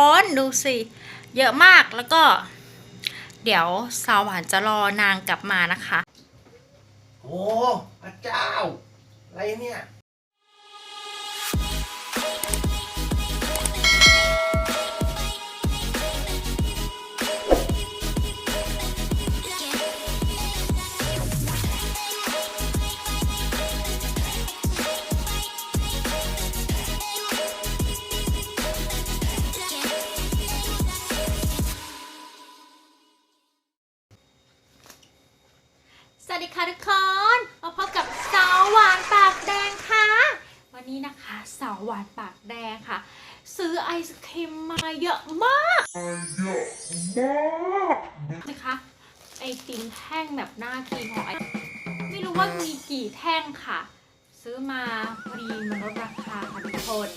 คนดูสิ เยอะมากแล้วก็ เดี๋ยวสาวหวานจะรอนางกลับมานะคะ โอ้พระเจ้า อะไรเนี่ย ค่ะทุกคนมาพบกับสาวหวานปากแดงค่ะ วันนี้นะคะสาวหวานปากแดงค่ะ ซื้อไอศครีมมาเยอะมากนะคะไอติมแท่งแบบน่ากินของไอไม่รู้ว่ามีกี่แท่งค่ะ ซื้อมาพอดีมันลดราคาค่ะทุกคน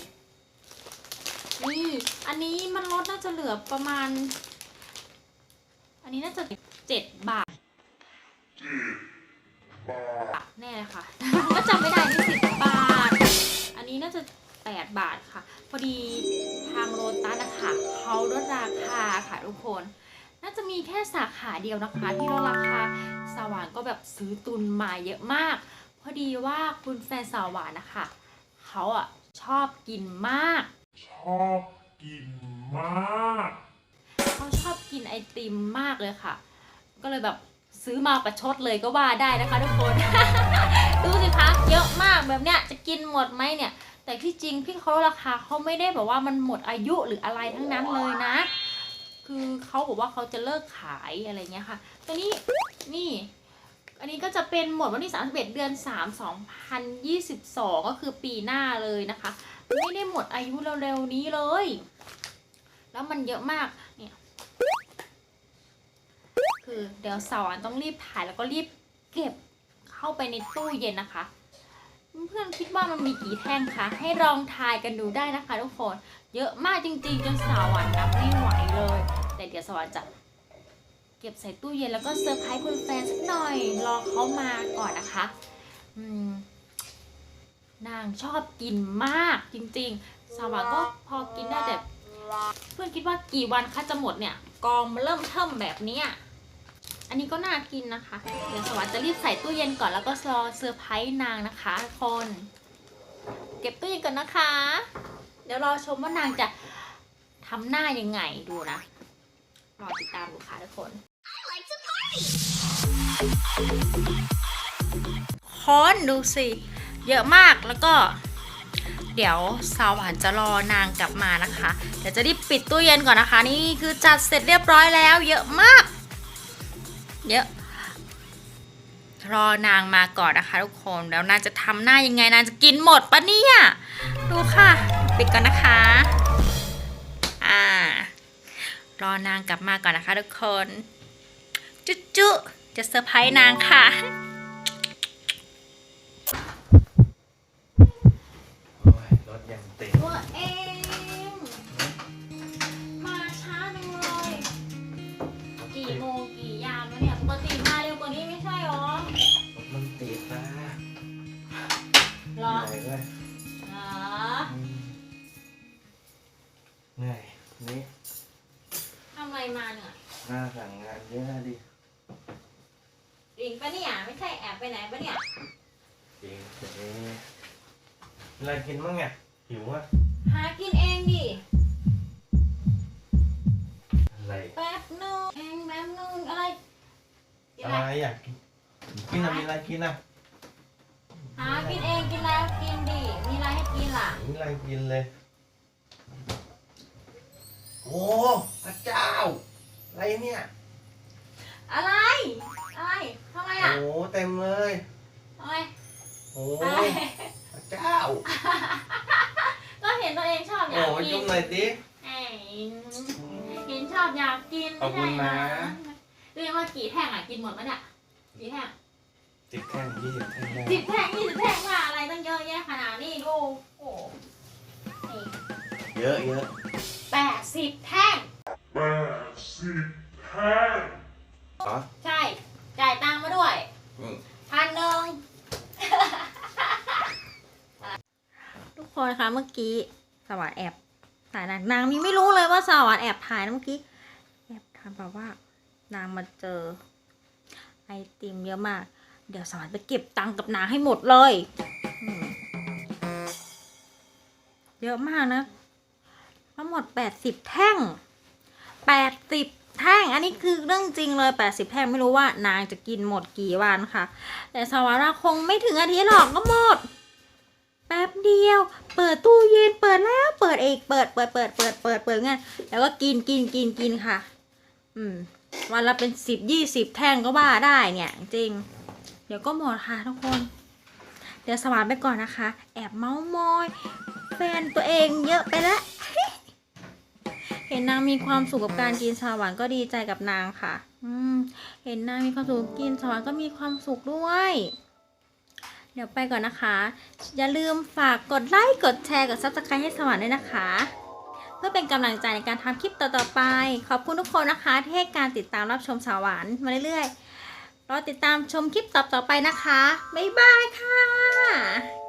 นี่อันนี้มันลดน่าจะเหลือประมาณ อันนี้น่าจะเจ็ดบาท แน่เลยค่ะ ก็จำไม่ได้นี่สิบบาท อันนี้น่าจะแปดบาทค่ะ พอดีทางโรตัสนะคะเขาลดราคาค่ะทุกคน น่าจะมีแค่สาขาเดียวนะคะ ที่ลดราคาสาวหวานก็แบบซื้อตุนมาเยอะมาก พอดีว่าคุณแฟนสาวหวานนะคะเขาอะชอบกินมาก ชอบกินมาก เขาชอบกินไอติมมากเลยค่ะ ก็เลยแบบ ซื้อมาประชดเลยก็ว่าได้นะคะทุกคน ดูสิคะเยอะมากแบบเนี้ยจะกินหมดไหมเนี่ย แต่ที่จริงพี่เขาราคาเขาไม่ได้แบบว่ามันหมดอายุหรืออะไรทั้งนั้นเลยนะ คือเขาบอกว่าเขาจะเลิกขายอะไรเงี้ยค่ะตัวนี้นี่อันนี้ก็จะเป็นหมดวันที่31เดือน 3 2022 ก็คือปีหน้าเลยนะคะ ไม่ได้หมดอายุเร็วๆนี้เลย แล้วมันเยอะมากเนี่ย เดี๋ยวสาวอันต้องรีบถ่ายแล้วก็รีบเก็บเข้าไปในตู้เย็นนะคะ เพื่อนๆคิดว่ามันมีกี่แท่งคะให้ลองทายกันดูได้นะคะทุกคน เยอะมากจริงๆจนสาวอันนับไม่ไหวเลย แต่เดี๋ยวสาวอันจะเก็บใส่ตู้เย็นแล้วก็เซอร์ไพรส์คุณแฟนสักหน่อย รอเขามาก่อนนะคะนางชอบกินมากจริงๆ สาวอันก็พอกินได้แต่เพื่อนคิดว่ากี่วันคะจะหมดเนี่ย กองมันเริ่มเทิมแบบนี้ อันนี้ก็น่ากินนะคะ เดี๋ยวสวัสดิ์จะรีบใส่ตู้เย็นก่อนแล้วก็รอเซอร์ไพรส์นางนะคะทุกคน เก็บตู้เย็นก่อนนะคะ เดี๋ยวรอชมว่านางจะทำหน้ายังไงดูนะ รอติดตามดูค่ะทุกคนคนดูสิ เยอะมากแล้วก็ เดี๋ยวสาวหวานจะรอนางกลับมานะคะ เดี๋ยวจะรีบปิดตู้เย็นก่อนนะคะ นี่คือจัดเสร็จเรียบร้อยแล้ว เยอะมาก เยอะ รอนางมาก่อนนะคะ ทุกคนแล้วนางจะทำหน้ายังไงนางจะกินหมดปะเนี่ยดูค่ะ ปิดก่อนนะคะ อ่า รอนางกลับมาก่อนนะคะ ทุกคน จุ๊จุ๊จะเซอร์ไพรส์นางค่ะ หน้าสั่งงานเยอะดิจริงปะเนี่ยไม่ใช่แอบไปไหนปะเนี่ยจริงเจ๊อะไรกินบ้างไงหิวอะหากินเองดิอะไรแป๊บนึงเองแป๊บนึงอะไรกินอะอะไรไรอยากกินกินอะไรมีอะไรกินอะหากินเองกินแล้วกินดิมีอะไรให้กินล่ะมีอะไรกินเลย โอ้พระเจ้า อะไรเนี่ย อะไร อะไรทำไมอะโอ้เต็มเลยทำไมโอ้อะไรพระเจ้า ก็เห็นตัวเองชอบอโอ้ยากยกิจุ่นมหน่อยดิเอ้ยเห็นชอบอยากกินขอบคุณนะ เรียกว่ากี่แท่งอะกินหมดปะเนี่ยกี่แท่งสิบแท่งยี่สิบแท่งได้สิบแท่งยี่สิบแท่งว่าอะไรตั้งเยอะแยะขนาดนี้ดูโอ้นี่เยอะเยอะแปดสิบแท่งแปด สิบแท่งอ๋อใช่ จ่ายตังค์มาด้วยอืมพันหนึ่ง ทุกคนคะเมื่อกี้สวัสดแอบถ่ายายนางนางมีไม่รู้เลยว่าสาวหวานแอบถ่ายนะเมื่อกี้แอบทำแบบว่า นางมาเจอ ไอติมเยอะมาก เดี๋ยวสาวหวานไปเก็บตังค์กับนางให้หมดเลยอืมเยอะมากนะทั้งหมดแปดสิบแท่ง แปดสิบแท่ง อันนี้คือเรื่องจริงเลยแปดสิบแท่งไม่รู้ว่านางจะกินหมดกี่วันค่ะ แต่สวาราคงไม่ถึงอาทิตย์หรอกก็หมด แป๊บเดียว เปิดตู้เย็นเปิดแล้วเปิดเอกเปิดเปิดเปิดเปิดเปิดเปิดงั้นแล้วก็กินกินกินกินค่ะ อืม วันละเป็นสิบยี่สิบแท่งก็ว่าได้เนี่ยจริง เดี๋ยวก็หมดค่ะทุกคน เดี๋ยวสวานไปก่อนนะคะ แอบเมาส์มอยแฟนตัวเองเยอะไปแล้ว เห็นนางมีความสุขกับการกินสวรรค์ก็ดีใจกับนางค่ะ อืม เห็นนางมีความสุขกินสวรรค์ก็มีความสุขด้วย เดี๋ยวไปก่อนนะคะ อย่าลืมฝากกดไลค์ กดแชร์ กดซับสไครต์ให้สวรรค์ด้วยนะคะ เพื่อเป็นกำลังใจในการทำคลิปต่อๆไป ขอบคุณทุกคนนะคะที่ให้การติดตามรับชมสวหวานมาเรื่อยๆรอติดตามชมคลิปต่อๆไปนะคะ บ๊ายบายค่ะ